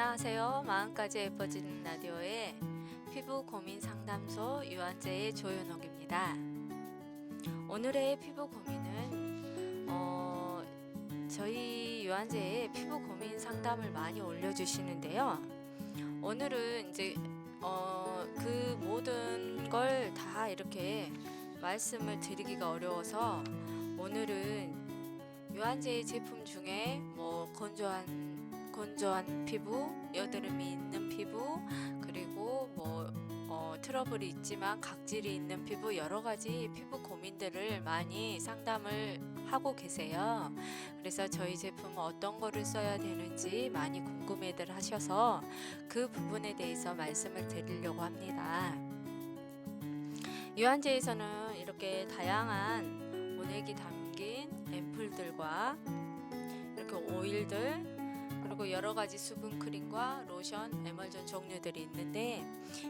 안녕하세요. 마음까지 예뻐지는 라디오의 피부 고민 상담소 유한재의 조연옥입니다. 오늘의 피부 고민은 어, 저희 유한재의 피부 고민 상담을 많이 올려주시는데요. 오늘은 이제 어, 그 모든 걸 다 이렇게 말씀을 드리기가 어려워서 오늘은 유한제의 제품 중에 뭐 건조한 건조한 피부, 여드름이 있는 피부, 그리고 뭐 어, 트러블이 있지만 각질이 있는 피부 여러 가지 피부 고민들을 많이 상담을 하고 계세요. 그래서 저희 제품 어떤 거를 써야 되는지 많이 궁금해들 하셔서 그 부분에 대해서 말씀을 드리려고 합니다. 유한제에서는 이렇게 다양한 원액이 담긴 앰플들과 이렇게 오일들 그리고 여러 가지 수분 크림과 로션, 에멀전 종류들이 있는데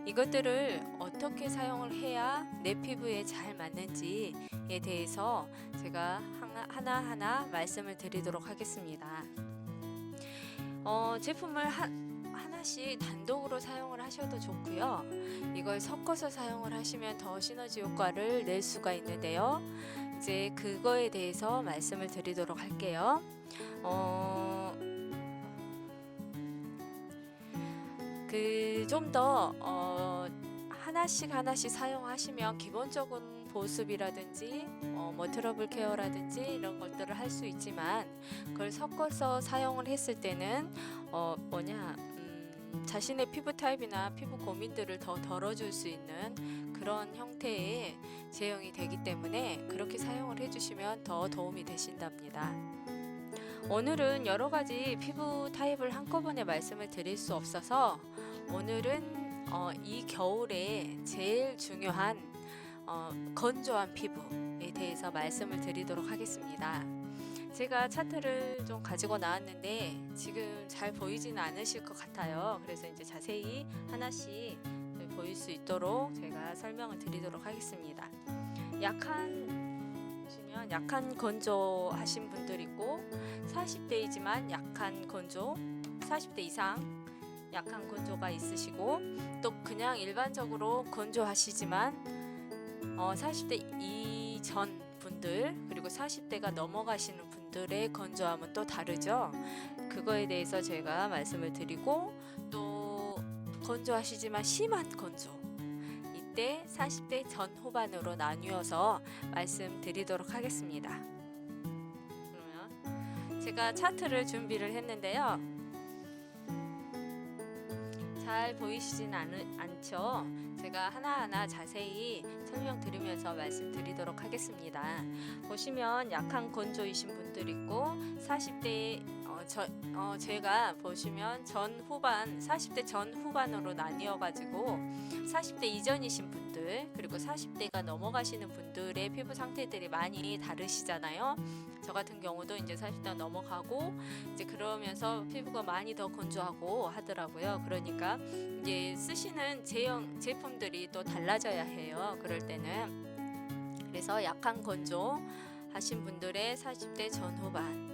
이것들을 어떻게 사용을 해야 내 피부에 잘 맞는지에 대해서 제가 하나, 하나 말씀을 드리도록 하겠습니다. 어, 제품을 하, 하나씩 단독으로 사용을 하셔도 좋고요. 이걸 섞어서 사용을 하시면 더 시너지 효과를 낼 수가 있는데요. 이제 그거에 대해서 말씀을 드리도록 할게요. 어, 그 좀더 어, 하나씩 하나씩 사용하시면 기본적인 보습이라든지 어, 뭐 트러블 케어라든지 이런 것들을 할 수 있지만 그걸 섞어서 사용을 했을 때는 어, 뭐냐 음, 자신의 피부 타입이나 피부 고민들을 더 덜어줄 수 있는 그런 형태의 제형이 되기 때문에 그렇게 사용을 해주시면 더 도움이 되신답니다. 오늘은 여러 가지 피부 타입을 한꺼번에 말씀을 드릴 수 없어서 오늘은 어, 이 겨울에 제일 중요한 어, 건조한 피부에 대해서 말씀을 드리도록 하겠습니다. 제가 차트를 좀 가지고 나왔는데 지금 잘 보이지는 않으실 것 같아요. 그래서 이제 자세히 하나씩 보일 수 있도록 제가 설명을 드리도록 하겠습니다. 약한 보시면 약한 건조 하신 분들 있고 40대이지만 약한 건조, 40대 이상 약한 건조가 있으시고 또 그냥 일반적으로 건조하시지만 어, 40대 이전 분들 그리고 40대가 넘어가시는 분들의 건조함은 또 다르죠. 그거에 대해서 제가 말씀을 드리고 또 건조하시지만 심한 건조 이때 40대 전 후반으로 나뉘어서 말씀드리도록 하겠습니다. 그러면 제가 차트를 준비를 했는데요. 잘 보이시진 않, 않죠? 제가 하나하나 자세히 설명드리면서 말씀드리도록 하겠습니다. 보시면 약한 건조이신 분들 있고 40대 어, 저, 어, 제가 보시면 전 후반 40대 전 후반으로 나뉘어 가지고 40대 이전이신 분들 그리고 40대가 넘어가시는 분들의 피부 상태들이 많이 다르시잖아요. 저 같은 경우도 이제 40대 넘어가고 이제 그러면서 피부가 많이 더 건조하고 하더라고요. 그러니까 이제 쓰시는 제형 제품들이 또 달라져야 해요. 그럴 때는 그래서 약한 건조 하신 분들의 40대 전후반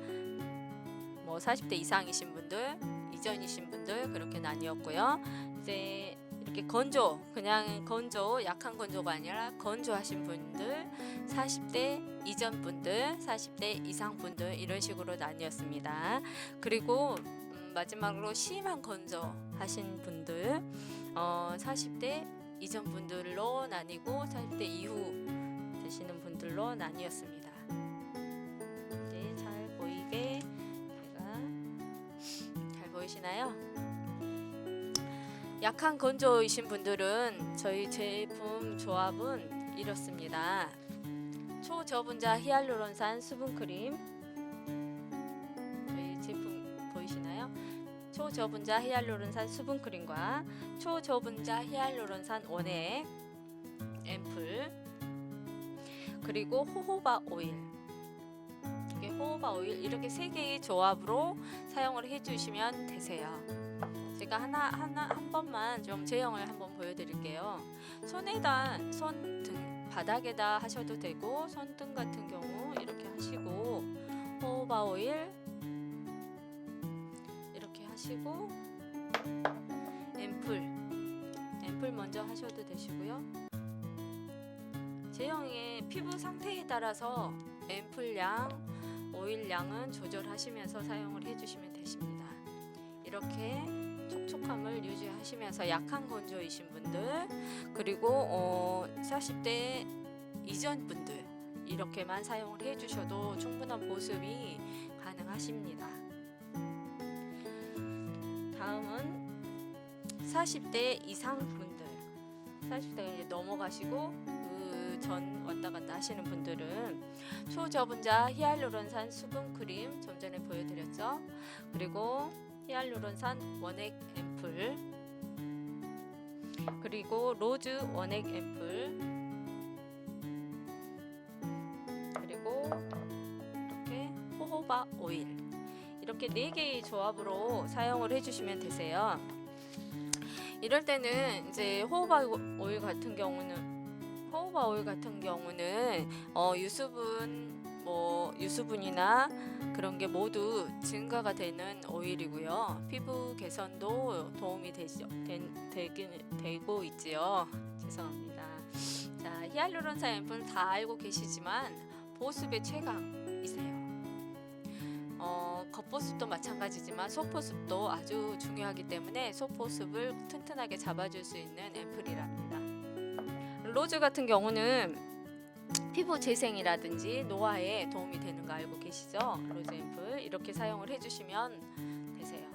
뭐 40대 이상이신 분들 이전이신 분들 그렇게 나뉘었고요. 이제 이렇게 건조 그냥 건조 약한 건조가 아니라 건조하신 분들 40대 이전 분들 40대 이상 분들 이런 식으로 나뉘었습니다. 그리고 음, 마지막으로 심한 건조 하신 분들 어, 40대 이전 분들로 나뉘고 40대 이후 되시는 분들로 나뉘었습니다. 잘 보이시나요? 약한 건조이신 분들은 저희 제품 조합은 이렇습니다. 초저분자 히알루론산 수분 크림 저희 제품 보이시나요? 초저분자 히알루론산 수분 크림과 초저분자 히알루론산 원액 앰플 그리고 호호바 오일 호호바 오일 이렇게 세 개의 조합으로 사용을 해주시면 되세요. 제가 하나 하나 한 번만 좀 제형을 한번 보여드릴게요. 손에다 손등 바닥에다 하셔도 되고 손등 같은 경우 이렇게 하시고 호호바 오일 이렇게 하시고 앰플 앰플 먼저 하셔도 되시고요. 제형의 피부 상태에 따라서 앰플 양, 오일 양은 조절하시면서 사용을 해주시면 되십니다. 이렇게 촉촉함을 유지하시면서 약한 건조이신 분들 그리고 어, 40대 이전 분들 이렇게만 사용을 해주셔도 충분한 보습이 가능하십니다. 다음은 40대 이상 분들 40대가 이제 넘어가시고 그 전 왔다 갔다 하시는 분들은 초저분자 히알루론산 수분 크림 좀 전에 보여드렸죠. 그리고 히알루론산 원액 앰플 그리고 로즈 원액 앰플 그리고 이렇게 호호바 오일 이렇게 네 개의 조합으로 사용을 해주시면 되세요. 이럴 때는 이제 호호바 오일 같은 경우는 오일 같은 경우는 어, 유수분 뭐 유수분이나 그런 게 모두 증가가 되는 오일이고요. 피부 개선도 도움이 되죠. 된, 되긴 되고 있지요. 죄송합니다. 자, 히알루론산 앰플 다 알고 계시지만 보습의 최강이세요. 어, 겉보습도 마찬가지지만 속보습도 아주 중요하기 때문에 속보습을 튼튼하게 잡아줄 수 있는 앰플이랍니다. 로즈 같은 경우는 피부 재생이라든지 노화에 도움이 되는 거 알고 계시죠? 로즈 앰플 이렇게 사용을 해주시면 되세요.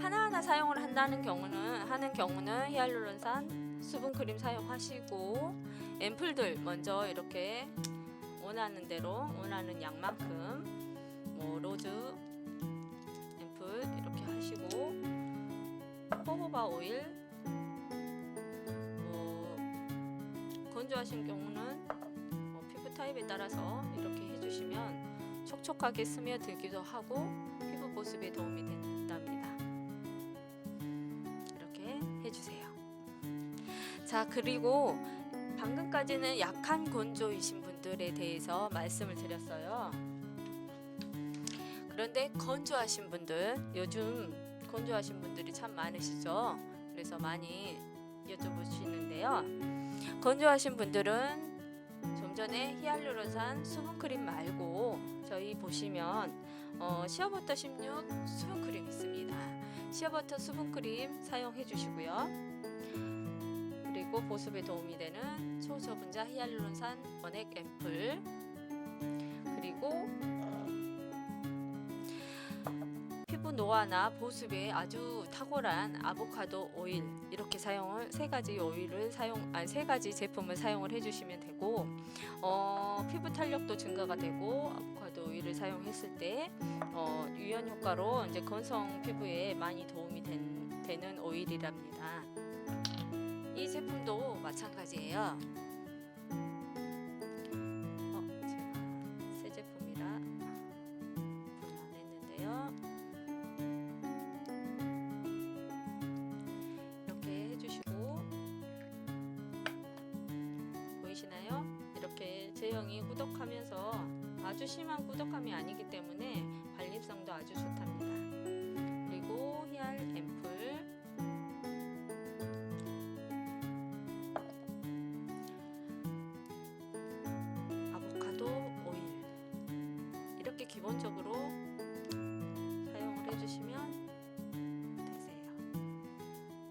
하나하나 사용을 한다는 경우는 하는 경우는 히알루론산 수분 크림 사용하시고 앰플들 먼저 이렇게 원하는 대로 원하는 양만큼 뭐 로즈 앰플 이렇게 하시고 호호바 오일 건조하신 경우는 뭐 피부 타입에 따라서 이렇게 해주시면 촉촉하게 스며들기도 하고 피부 보습에 도움이 된답니다. 이렇게 해주세요. 자 그리고 방금까지는 약한 건조이신 분들에 대해서 말씀을 드렸어요. 그런데 건조하신 분들 요즘 건조하신 분들이 참 많으시죠. 그래서 많이 여쭤보시는데요. 건조하신 분들은 좀 전에 히알루론산 수분 크림 말고 저희 보시면 어, 시어버터 16 수분 크림 있습니다. 시어버터 수분 크림 사용해 주시고요. 그리고 보습에 도움이 되는 초저분자 히알루론산 원액 앰플 그리고 노화나 보습에 아주 탁월한 아보카도 오일 이렇게 사용을 세 가지 오일을 사용 아니 세 가지 제품을 사용을 해주시면 되고 어, 피부 탄력도 증가가 되고 아보카도 오일을 사용했을 때 어, 유연 효과로 이제 건성 피부에 많이 도움이 된, 되는 오일이랍니다. 이 제품도 마찬가지예요. 기본적으로 사용을 해주시면 되세요.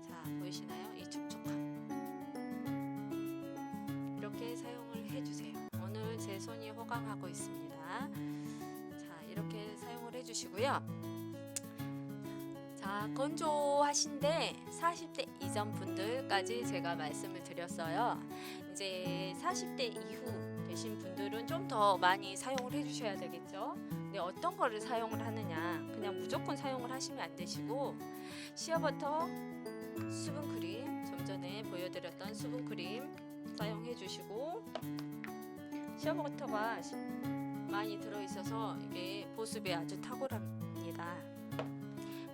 자 보이시나요? 이 촉촉함 이렇게 사용을 해주세요. 오늘 제 손이 호강하고 있습니다. 자 이렇게 사용을 해주시고요. 자 건조하신데 40대 이전 분들까지 제가 말씀을 드렸어요. 이제 40대 이후 되신 분들은 좀 더 많이 사용을 해주셔야 되겠죠. 근데 어떤 거를 사용을 하느냐? 그냥 무조건 사용을 하시면 안 되시고 시어버터 수분 크림 좀 전에 보여드렸던 수분 크림 사용해 주시고 시어버터가 시- 많이 들어있어서 이게 보습에 아주 탁월합니다.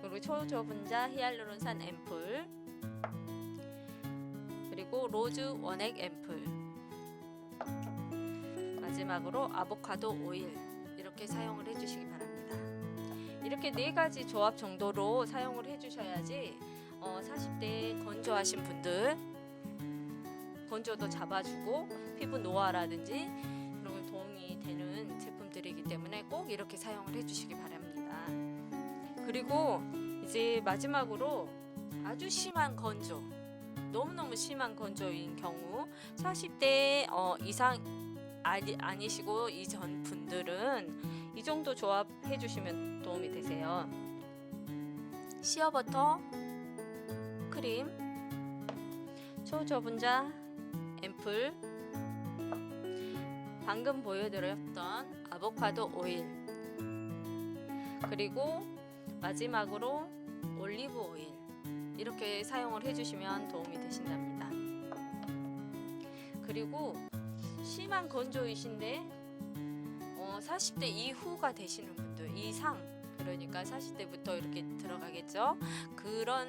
그리고 초저분자 히알루론산 앰플 그리고 로즈 원액 앰플 마지막으로 아보카도 오일 이렇게 사용을 해주시기 바랍니다. 이렇게 네 가지 조합 정도로 사용을 해주셔야지 어, 40대 건조하신 분들 건조도 잡아주고 피부 노화라든지 거 도움이 되는 제품들이기 때문에 꼭 이렇게 사용을 해주시기 바랍니다. 그리고 이제 마지막으로 아주 심한 건조 너무너무 심한 건조인 경우 40대 어, 이상 아니, 아니시고 이전 분들은 이 정도 조합 해 주시면 도움이 되세요. 시어버터 크림 초저분자 앰플 방금 보여드렸던 아보카도 오일 그리고 마지막으로 올리브 오일 이렇게 사용을 해주시면 도움이 되신답니다. 그리고 심한 건조이신데 어, 40대 이후가 되시는 분들 이상 그러니까 40대부터 이렇게 들어가겠죠. 그런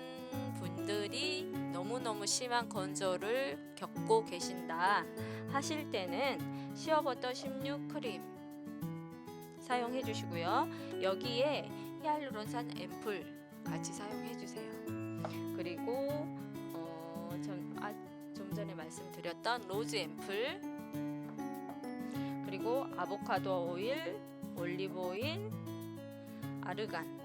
분들이 너무너무 심한 건조를 겪고 계신다 하실 때는 시어버터 16 크림 사용해 주시고요. 여기에 히알루론산 앰플 같이 사용해 주세요. 그리고 어, 전, 아, 좀 전에 말씀드렸던 로즈 앰플 그리고 아보카도 오일, 올리브 오일, 아르간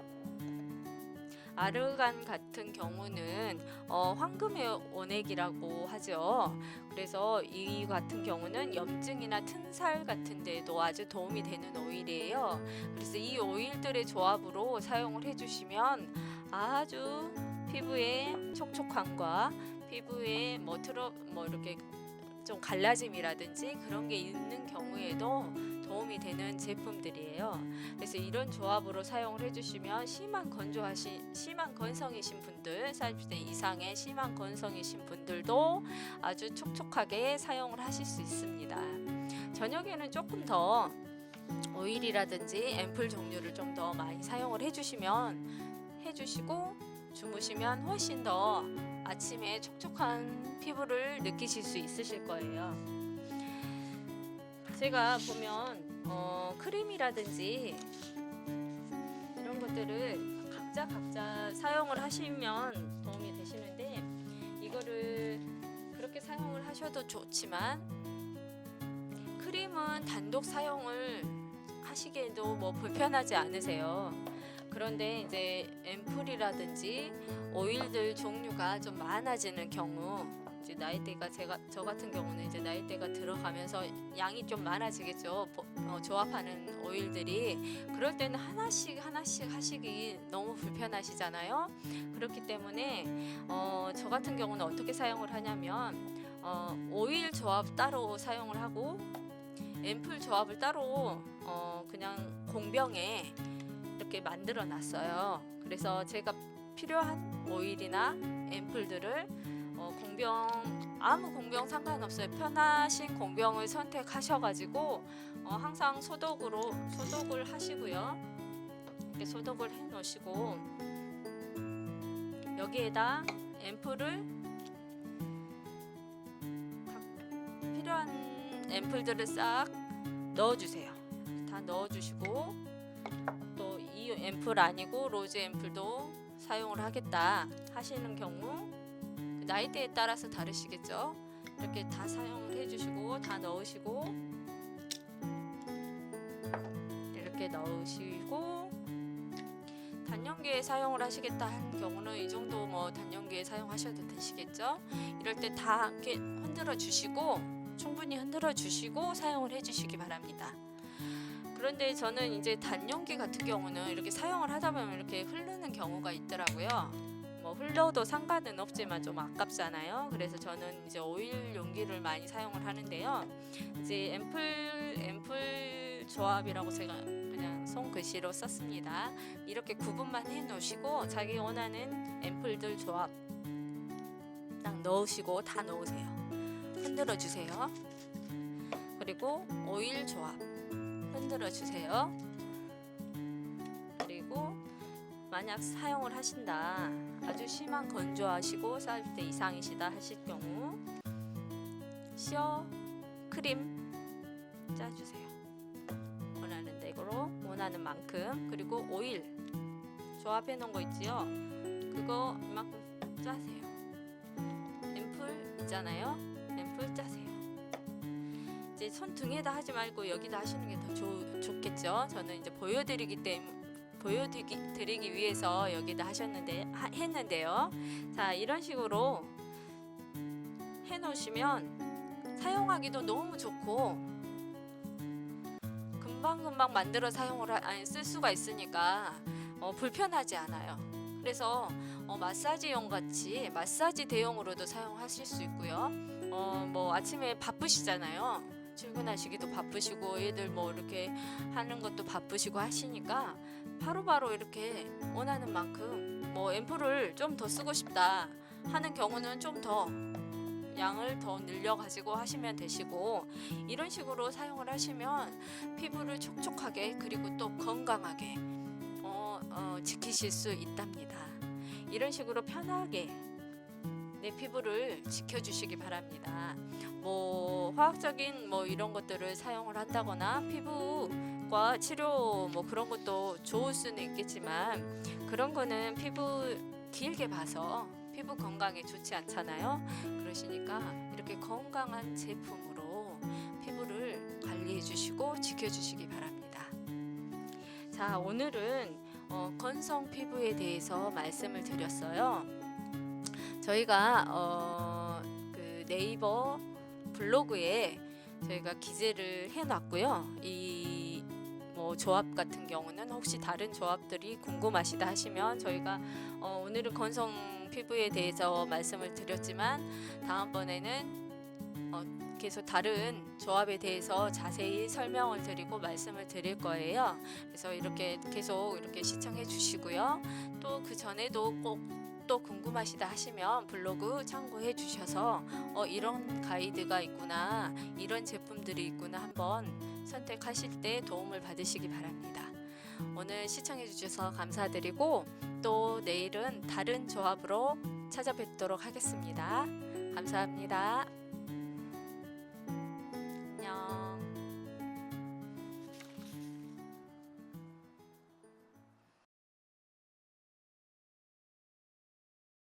아르간 같은 경우는 어, 황금의 원액이라고 하죠. 그래서 이 같은 경우는 염증이나 튼살 같은 데도 아주 도움이 되는 오일이에요. 그래서 이 오일들의 조합으로 사용을 해주시면 아주 피부의 촉촉함과 피부에 뭐 틀어 뭐 이렇게 좀 갈라짐이라든지 그런 게 있는 경우에도 도움이 되는 제품들이에요. 그래서 이런 조합으로 사용을 해주시면 심한 건조하신 심한 건성이신 분들 40대 이상의 심한 건성이신 분들도 아주 촉촉하게 사용을 하실 수 있습니다. 저녁에는 조금 더 오일이라든지 앰플 종류를 좀 더 많이 사용을 해주시면 해주시고 주무시면 훨씬 더 아침에 촉촉한 피부를 느끼실 수 있으실 거예요. 제가 보면 어, 크림이라든지 이런 것들을 각자 각자 사용을 하시면 도움이 되시는데 이거를 그렇게 사용을 하셔도 좋지만 크림은 단독 사용을 하시기에도 뭐 불편하지 않으세요. 그런데 이제 앰플이라든지 오일들 종류가 좀 많아지는 경우 이제 나이대가 제가 저 같은 경우는 이제 나이대가 들어가면서 양이 좀 많아지겠죠. 보- 어, 조합하는 오일들이 그럴 때는 하나씩 하나씩 하시기 너무 불편하시잖아요. 그렇기 때문에 어, 저 같은 경우는 어떻게 사용을 하냐면 어, 오일 조합 따로 사용을 하고 앰플 조합을 따로 어, 그냥 공병에 이렇게 만들어 놨어요. 그래서 제가 필요한 오일이나 앰플들을 어, 공병 아무 공병 상관없어요. 편하신 공병을 선택하셔가지고 어, 항상 소독으로 소독을 하시고요. 이렇게 소독을 해 놓으시고 여기에다 앰플을 각 필요한 앰플들을 싹 넣어주세요. 다 넣어주시고 앰플 아니고 로즈 앰플도 사용을 하겠다 하시는 경우 그 나이대에 따라서 다르시겠죠. 이렇게 다 사용을 해주시고 다 넣으시고 이렇게 넣으시고 단연기에 사용을 하시겠다 하는 경우는 이 정도 뭐 단연기에 사용하셔도 되시겠죠. 이럴 때 다 이렇게 흔들어 주시고 충분히 흔들어 주시고 사용을 해주시기 바랍니다. 그런데 저는 이제 단용기 같은 경우는 이렇게 사용을 하다 보면 이렇게 흐르는 경우가 있더라고요. 뭐 흘러도 상관은 없지만 좀 아깝잖아요. 그래서 저는 이제 오일 용기를 많이 사용을 하는데요. 이제 앰플 앰플 조합이라고 제가 그냥 손글씨로 썼습니다. 이렇게 구분만 해 놓으시고 자기 원하는 앰플들 조합 딱 넣으시고 다 넣으세요. 흔들어 주세요. 그리고 오일 조합 흔들어 주세요. 그리고 만약 사용을 하신다. 아주 심한 건조하시고 40대 이상이시다 하실 경우 시어 크림 짜주세요. 원하는 대로 원하는 만큼 그리고 오일 조합해 놓은 거 있지요. 그거 이만큼 짜세요. 앰플 있잖아요. 앰플 짜세요. 이제 손 등에다 하지 말고 여기다 하시는 게 더 좋겠죠. 저는 이제 보여드리기 때문에 보여드리기 드리기 위해서 여기다 하셨는데 하, 했는데요. 자 이런 식으로 해놓으시면 사용하기도 너무 좋고 금방 금방 만들어 사용을 하, 아니, 쓸 수가 있으니까 어, 불편하지 않아요. 그래서 어, 마사지용 같이 마사지 대용으로도 사용하실 수 있고요. 어, 뭐 아침에 바쁘시잖아요. 출근하시기도 바쁘시고 애들 뭐 이렇게 하는 것도 바쁘시고 하시니까 바로 바로 이렇게 원하는 만큼 뭐 앰플을 좀 더 쓰고 싶다 하는 경우는 좀 더 양을 더 늘려 가지고 하시면 되시고 이런 식으로 사용을 하시면 피부를 촉촉하게 그리고 또 건강하게 어, 어, 지키실 수 있답니다. 이런 식으로 편하게 내 피부를 지켜주시기 바랍니다. 뭐 화학적인 뭐 이런 것들을 사용을 한다거나 피부과 치료 뭐 그런 것도 좋을 수는 있겠지만 그런 거는 피부 길게 봐서 피부 건강에 좋지 않잖아요. 그러시니까 이렇게 건강한 제품으로 피부를 관리해 주시고 지켜 주시기 바랍니다. 자, 오늘은 어, 건성 피부에 대해서 말씀을 드렸어요. 저희가 어, 그 네이버 블로그에 저희가 기재를 해놨고요. 이 뭐 조합 같은 경우는 혹시 다른 조합들이 궁금하시다 하시면 저희가 어, 오늘은 건성 피부에 대해서 말씀을 드렸지만 다음번에는 어, 계속 다른 조합에 대해서 자세히 설명을 드리고 말씀을 드릴 거예요. 그래서 이렇게 계속 이렇게 시청해 주시고요. 또 그 전에도 꼭 또 궁금하시다 하시면 블로그 참고해 주셔서 어, 이런 가이드가 있구나, 이런 제품들이 있구나 한번 선택하실 때 도움을 받으시기 바랍니다. 오늘 시청해 주셔서 감사드리고 또 내일은 다른 조합으로 찾아뵙도록 하겠습니다. 감사합니다.